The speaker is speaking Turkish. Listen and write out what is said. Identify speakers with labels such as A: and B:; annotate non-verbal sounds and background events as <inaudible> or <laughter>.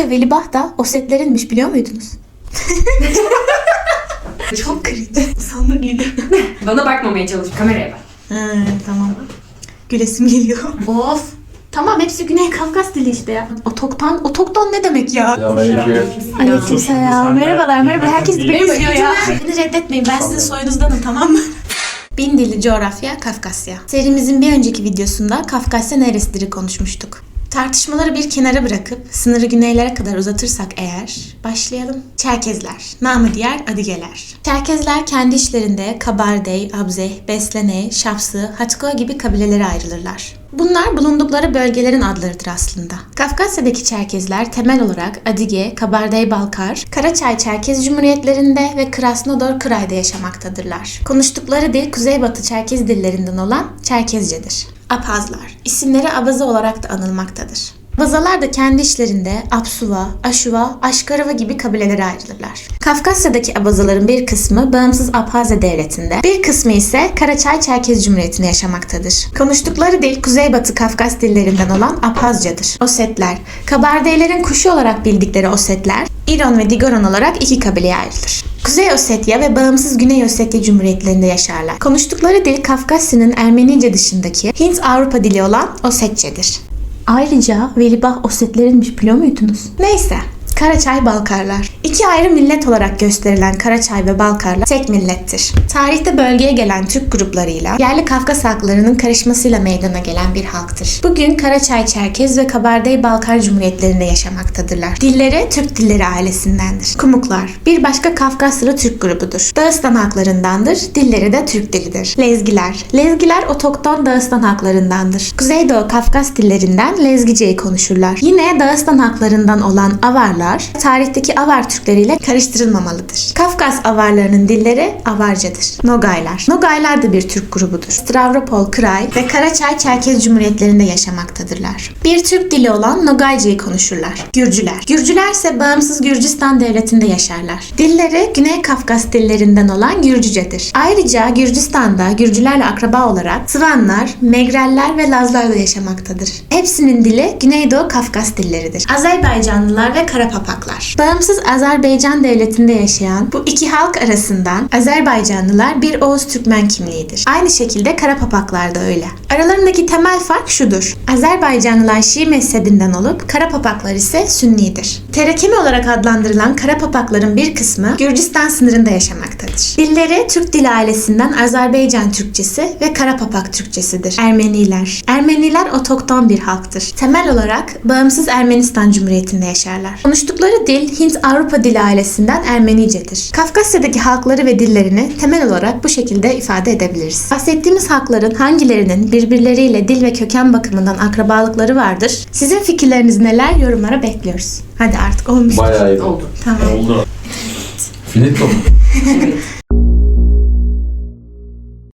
A: Ayrıca Velibah da Osetlerinmiş biliyor muydunuz? <laughs> Çok cringe. Sandım geliyor. <laughs>
B: Bana bakmamaya çalış. Kameraya bak.
A: Ha, tamam. Gülesim geliyor. Of. Tamam hepsi Güney Kafkas dili işte ya. Otoktan, otoktan ne demek ya?
C: Selamünaleyküm.
A: Aleykümselam. Merhabalar, merhaba. Herkes beni izliyor ya. Beni reddetmeyin. Ben sizin soyunuzdanım tamam mı? Bin dilli coğrafya, Kafkasya. Serimizin bir önceki videosunda Kafkasya neresidir konuşmuştuk. Tartışmaları bir kenara bırakıp sınırı güneylere kadar uzatırsak eğer başlayalım. Çerkezler, namı diğer Adigeler. Çerkezler kendi işlerinde Kabardey, Abzeh, Beslene, Şapsı, Hatko gibi kabilelere ayrılırlar. Bunlar bulundukları bölgelerin adlarıdır aslında. Kafkasya'daki Çerkezler temel olarak Adige, Kabardey-Balkar, Karaçay Çerkez Cumhuriyetlerinde ve Krasnodar Kıray'da yaşamaktadırlar. Konuştukları dil Kuzeybatı Çerkez dillerinden olan Çerkezcedir. Apazlar, isimleri Abaza olarak da anılmaktadır. Abazalar da kendi işlerinde Apsuva, Aşuva, Aşkarava gibi kabilelere ayrılırlar. Kafkasya'daki Abazaların bir kısmı bağımsız Abhazya devletinde, bir kısmı ise Karaçay Çerkez Cumhuriyeti'nde yaşamaktadır. Konuştukları dil Kuzeybatı Kafkas dillerinden olan Abhazcadır. Osetler, Kabardeylerin kuşu olarak bildikleri Osetler, İron ve Digoron olarak iki kabileye ayrılır. Kuzey Ossetya ve bağımsız Güney Ossetya Cumhuriyetlerinde yaşarlar. Konuştukları dil Kafkasya'nın Ermenice dışındaki Hint-Avrupa dili olan Osetçedir. Ayrıca Velibah Osetlerinmiş biliyor muydunuz? Neyse. Karaçay Balkarlar. İki ayrı millet olarak gösterilen Karaçay ve Balkarlar tek millettir. Tarihte bölgeye gelen Türk gruplarıyla yerli Kafkas halklarının karışmasıyla meydana gelen bir halktır. Bugün Karaçay Çerkez ve Kabardey Balkar Cumhuriyetlerinde yaşamaktadırlar. Dilleri Türk dilleri ailesindendir. Kumuklar bir başka Kafkaslı Türk grubudur. Dağıstan halklarındandır. Dilleri de Türk dilidir. Lezgiler. Lezgiler otokton Dağıstan halklarındandır. Kuzeydoğu Kafkas dillerinden Lezgice'yi konuşurlar. Yine Dağıstan halklarından olan Avarlar tarihteki Avar Türkleriyle karıştırılmamalıdır. Kafkas Avarlarının dilleri Avarcadır. Nogaylar. Nogaylar da bir Türk grubudur. Stavropol, Kray ve Karaçay Çerkez Cumhuriyetlerinde yaşamaktadırlar. Bir Türk dili olan Nogaycayı konuşurlar. Gürcüler. Gürcüler ise bağımsız Gürcistan devletinde yaşarlar. Dilleri Güney Kafkas dillerinden olan Gürcücedir. Ayrıca Gürcistan'da Gürcülerle akraba olarak Sıvanlar, Megreller ve Lazlar da yaşamaktadır. Hepsinin dili Güneydoğu Kafkas dilleridir. Azerbaycanlılar ve Karapapaklar. Bağımsız Azerbaycan devletinde yaşayan bu iki halk arasından Azerbaycanlılar bir Oğuz Türkmen kimliğidir. Aynı şekilde Karapapaklar da öyle. Aralarındaki temel fark şudur. Azerbaycanlılar Şii mezhebinden olup Karapapaklar ise Sünnidir. Terekemi olarak adlandırılan Karapapakların bir kısmı Gürcistan sınırında yaşamaktadır. Dilleri Türk dili ailesinden Azerbaycan Türkçesi ve Karapapak Türkçesidir. Ermeniler. Ermeniler otokton bir halktır. Temel olarak bağımsız Ermenistan Cumhuriyeti'nde yaşarlar. Konuştukları dil Hint-Avrupa dili ailesinden Ermenicedir. Kafkasya'daki halkları ve dillerini temel olarak bu şekilde ifade edebiliriz. Bahsettiğimiz halkların hangilerinin birbirleriyle dil ve köken bakımından akrabalıkları vardır? Sizin fikirleriniz neler? Yorumlara bekliyoruz. Hadi artık olmuş.
C: Bayağı iyi.
B: Oldu.
A: Tamam.
C: Oldu. Finito?
B: Evet. <laughs>